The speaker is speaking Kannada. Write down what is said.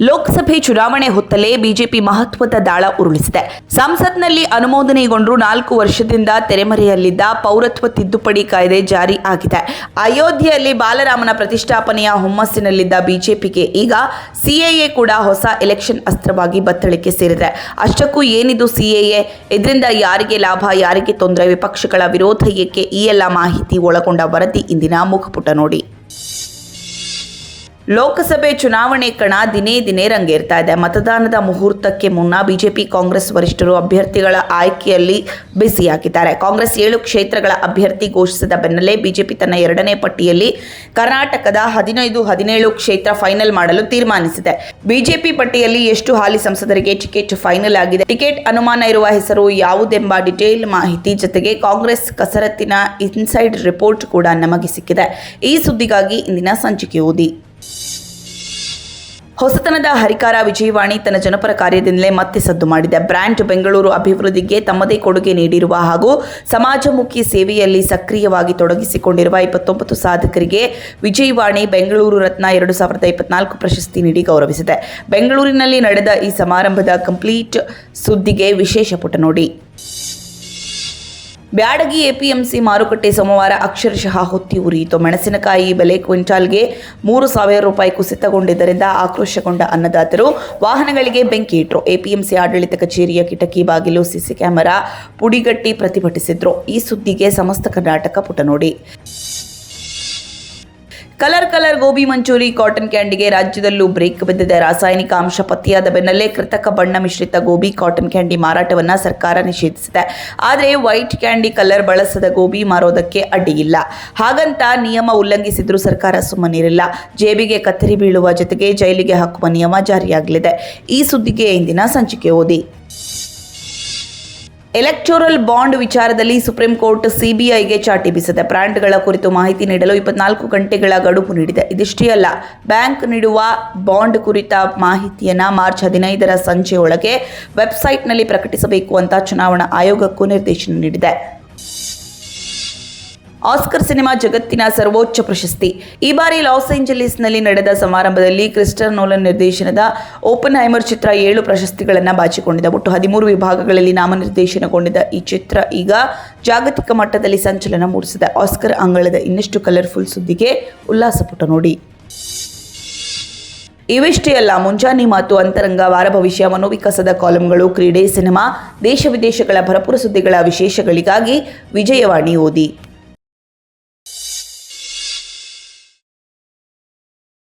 ಲೋಕಸಭೆ ಚುನಾವಣೆ ಹೊತ್ತಲೇ ಬಿಜೆಪಿ ಮಹತ್ವದ ದಾಳ ಉರುಳಿಸಿದೆ. ಸಂಸತ್ನಲ್ಲಿ ಅನುಮೋದನೆಗೊಂಡು ನಾಲ್ಕು ವರ್ಷದಿಂದ ತೆರೆಮರೆಯಲ್ಲಿದ್ದ ಪೌರತ್ವ ತಿದ್ದುಪಡಿ ಕಾಯ್ದೆ ಜಾರಿ ಆಗಿದೆ. ಅಯೋಧ್ಯೆಯಲ್ಲಿ ಬಾಲರಾಮನ ಪ್ರತಿಷ್ಠಾಪನೆಯ ಹುಮ್ಮಸ್ಸಿನಲ್ಲಿದ್ದ ಬಿಜೆಪಿಗೆ ಈಗ ಸಿಎಎ ಕೂಡ ಹೊಸ ಎಲೆಕ್ಷನ್ ಅಸ್ತ್ರವಾಗಿ ಬತ್ತಳಿಕೆ ಸೇರಿದೆ. ಅಷ್ಟಕ್ಕೂ ಏನಿದು ಸಿಎಎ? ಇದರಿಂದ ಯಾರಿಗೆ ಲಾಭ, ಯಾರಿಗೆ ತೊಂದರೆ? ವಿಪಕ್ಷಗಳ ವಿರೋಧ ಏಕೆ? ಈ ಎಲ್ಲ ಮಾಹಿತಿ ಒಳಗೊಂಡ ವರದಿ ಇಂದಿನ ಮುಖಪುಟ ನೋಡಿ. ಲೋಕಸಭೆ ಚುನಾವಣೆ ಕಣ ದಿನೇ ದಿನೇ ರಂಗೇರ್ತಾ ಇದೆ. ಮತದಾನದ ಮುಹೂರ್ತಕ್ಕೆ ಮುನ್ನ ಬಿಜೆಪಿ ಕಾಂಗ್ರೆಸ್ ವರಿಷ್ಠರು ಅಭ್ಯರ್ಥಿಗಳ ಆಯ್ಕೆಯಲ್ಲಿ ಬ್ಯುಸಿಯಾಗಿದ್ದಾರೆ ಕಾಂಗ್ರೆಸ್ ಏಳು ಕ್ಷೇತ್ರಗಳ ಅಭ್ಯರ್ಥಿ ಘೋಷಿಸಿದ ಬೆನ್ನಲ್ಲೇ ಬಿಜೆಪಿ ತನ್ನ ಎರಡನೇ ಪಟ್ಟಿಯಲ್ಲಿ ಕರ್ನಾಟಕದ ಹದಿನೈದು, ಹದಿನೇಳು ಕ್ಷೇತ್ರ ಫೈನಲ್ ಮಾಡಲು ತೀರ್ಮಾನಿಸಿದೆ. ಬಿಜೆಪಿ ಪಟ್ಟಿಯಲ್ಲಿ ಎಷ್ಟು ಹಾಲಿ ಸಂಸದರಿಗೆ ಟಿಕೆಟ್ ಫೈನಲ್ ಆಗಿದೆ. ಟಿಕೆಟ್ ಅನುಮಾನ ಇರುವ ಹೆಸರು ಯಾವುದೆಂಬ ಡಿಟೇಲ್ ಮಾಹಿತಿ ಜೊತೆಗೆ ಕಾಂಗ್ರೆಸ್ ಕಸರತ್ತಿನ ಇನ್ಸೈಡ್ ರಿಪೋರ್ಟ್ ಕೂಡ ನಮಗೆ ಸಿಕ್ಕಿದೆ. ಈ ಸುದ್ದಿಗಾಗಿ ಇಂದಿನ ಸಂಚಿಕೆ ಓದಿ. ಹೊಸತನದ ಹರಿಕಾರ ವಿಜಯವಾಣಿ ತನ್ನ ಜನಪರ ಕಾರ್ಯದಿಂದಲೇ ಮತ್ತೆ ಸದ್ದು ಮಾಡಿದೆ. ಬ್ರ್ಯಾಂಡ್ ಬೆಂಗಳೂರು ಅಭಿವೃದ್ಧಿಗೆ ತಮ್ಮದೇ ಕೊಡುಗೆ ನೀಡಿರುವ ಹಾಗೂ ಸಮಾಜಮುಖಿ ಸೇವೆಯಲ್ಲಿ ಸಕ್ರಿಯವಾಗಿ ತೊಡಗಿಸಿಕೊಂಡಿರುವ ಇಪ್ಪತ್ತೊಂಬತ್ತು ಸಾಧಕರಿಗೆ ವಿಜಯವಾಣಿ ಬೆಂಗಳೂರು ರತ್ನ ಎರಡು ಸಾವಿರದ ಇಪ್ಪತ್ನಾಲ್ಕು ಪ್ರಶಸ್ತಿ ನೀಡಿ ಗೌರವಿಸಿದೆ. ಬೆಂಗಳೂರಿನಲ್ಲಿ ನಡೆದ ಈ ಸಮಾರಂಭದ ಕಂಪ್ಲೀಟ್ ಸುದ್ದಿಗೆ ವಿಶೇಷ ಪುಟ ನೋಡಿ. ಬ್ಯಾಡಗಿ ಎಪಿಎಂಸಿ ಮಾರುಕಟ್ಟೆ ಸೋಮವಾರ ಅಕ್ಷರಶಃ ಹೊತ್ತಿ ಉರಿಯಿತು. ಮೆಣಸಿನಕಾಯಿ ಬೆಲೆ ಕ್ವಿಂಟಾಲ್ಗೆ ಮೂರು ಸಾವಿರ ರೂಪಾಯಿ ಕುಸಿತಗೊಂಡಿದ್ದರಿಂದ ಆಕ್ರೋಶಗೊಂಡ ಅನ್ನದಾತರು ವಾಹನಗಳಿಗೆ ಬೆಂಕಿ ಇಟ್ಟರು ಎಪಿಎಂಸಿ ಆಡಳಿತ ಕಚೇರಿಯ ಕಿಟಕಿ ಬಾಗಿಲು ಸಿಸಿ ಕ್ಯಾಮೆರಾ ಪುಡಿಗಟ್ಟಿ ಪ್ರತಿಭಟಿಸಿದ್ರು. ಈ ಸುದ್ದಿಗೆ ಸಮಸ್ತ ಕರ್ನಾಟಕ ಪುಟ ನೋಡಿ. Colour colour gobi manchurian cotton ಕ್ಯಾಂಡಿಗೆ ರಾಜ್ಯದಲ್ಲೂ ಬ್ರೇಕ್ ಬಿದ್ದಿದೆ. ರಾಸಾಯನಿಕ ಅಂಶ ಪತ್ತೆಯಾದ ಬೆನ್ನಲ್ಲೇ ಕೃತಕ ಬಣ್ಣ ಮಿಶ್ರಿತ ಗೋಬಿ ಕಾಟನ್ ಕ್ಯಾಂಡಿ ಮಾರಾಟವನ್ನ ಸರ್ಕಾರ ನಿಷೇಧಿಸಿದೆ. ಆದರೆ ವೈಟ್ ಕ್ಯಾಂಡಿ ಕಲರ್ ಬಳಸದ ಗೋಬಿ ಮಾರೋದಕ್ಕೆ ಅಡ್ಡಿಯಿಲ್ಲ ಹಾಗಂತ ನಿಯಮ ಉಲ್ಲಂಘಿಸಿದ್ರೂ ಸರ್ಕಾರ ಸುಮ್ಮನಿರಲಿಲ್ಲ ಜೇಬಿಗೆ ಕತ್ತರಿ ಬೀಳುವ ಜೊತೆಗೆ ಜೈಲಿಗೆ ಹಾಕುವ ನಿಯಮ ಜಾರಿಯಾಗಲಿದೆ. ಈ ಸುದ್ದಿಗೆ ಇಂದಿನ ಸಂಚಿಕೆ ಓದಿ. ಎಲೆಕ್ಟೋರಲ್ ಬಾಂಡ್ ವಿಚಾರದಲ್ಲಿ ಸುಪ್ರೀಂ ಕೋರ್ಟ್ ಸಿಬಿಐಗೆ ಚಾಟಿ ಬೀಸಿದೆ. ಬ್ರ್ಯಾಂಡ್ಗಳ ಕುರಿತು ಮಾಹಿತಿ ನೀಡಲು ಇಪ್ಪತ್ನಾಲ್ಕು ಗಂಟೆಗಳ ಗಡುವು ನೀಡಿದೆ. ಇದಿಷ್ಟೇ ಅಲ್ಲ, ಬ್ಯಾಂಕ್ ನೀಡುವ ಬಾಂಡ್ ಕುರಿತ ಮಾಹಿತಿಯನ್ನ ಮಾರ್ಚ್ ಹದಿನೈದರ ಸಂಜೆಯೊಳಗೆ ವೆಬ್ಸೈಟ್ನಲ್ಲಿ ಪ್ರಕಟಿಸಬೇಕು ಅಂತ ಚುನಾವಣಾ ಆಯೋಗಕ್ಕೂ ನಿರ್ದೇಶನ ನೀಡಿದೆ. ಆಸ್ಕರ್ ಸಿನಿಮಾ ಜಗತ್ತಿನ ಸರ್ವೋಚ್ಚ ಪ್ರಶಸ್ತಿ. ಈ ಬಾರಿ ಲಾಸ್ ಏಂಜಲೀಸ್ನಲ್ಲಿ ನಡೆದ ಸಮಾರಂಭದಲ್ಲಿ ಕ್ರಿಸ್ಟರ್ ನೋಲನ್ ನಿರ್ದೇಶನದ ಓಪನ್ ಹೈಮರ್ ಚಿತ್ರ ಏಳು ಪ್ರಶಸ್ತಿಗಳನ್ನು ಬಾಚಿಕೊಂಡಿದೆ. ಒಟ್ಟು ಹದಿಮೂರು ವಿಭಾಗಗಳಲ್ಲಿ ನಾಮನಿರ್ದೇಶನಗೊಂಡಿದ್ದ ಈ ಚಿತ್ರ ಈಗ ಜಾಗತಿಕ ಮಟ್ಟದಲ್ಲಿ ಸಂಚಲನ ಮೂಡಿಸಿದೆ. ಆಸ್ಕರ್ ಅಂಗಳದ ಇನ್ನಷ್ಟು ಕಲರ್ಫುಲ್ ಸುದ್ದಿಗೆ ಉಲ್ಲಾಸಪುಟ ನೋಡಿ. ಇವಿಷ್ಟೇ ಅಲ್ಲ, ಮುಂಜಾನೆ ಮಾತು ಅಂತರಂಗ ವಾರ ಭವಿಷ್ಯ ಮನೋವಿಕಾಸದ ಕಾಲಂಗಳು, ಕ್ರೀಡೆ, ಸಿನಿಮಾ, ದೇಶ ವಿದೇಶಗಳ ಭರಪೂರ ಸುದ್ದಿಗಳ ವಿಶೇಷಗಳಿಗಾಗಿ ವಿಜಯವಾಣಿ ಓದಿ.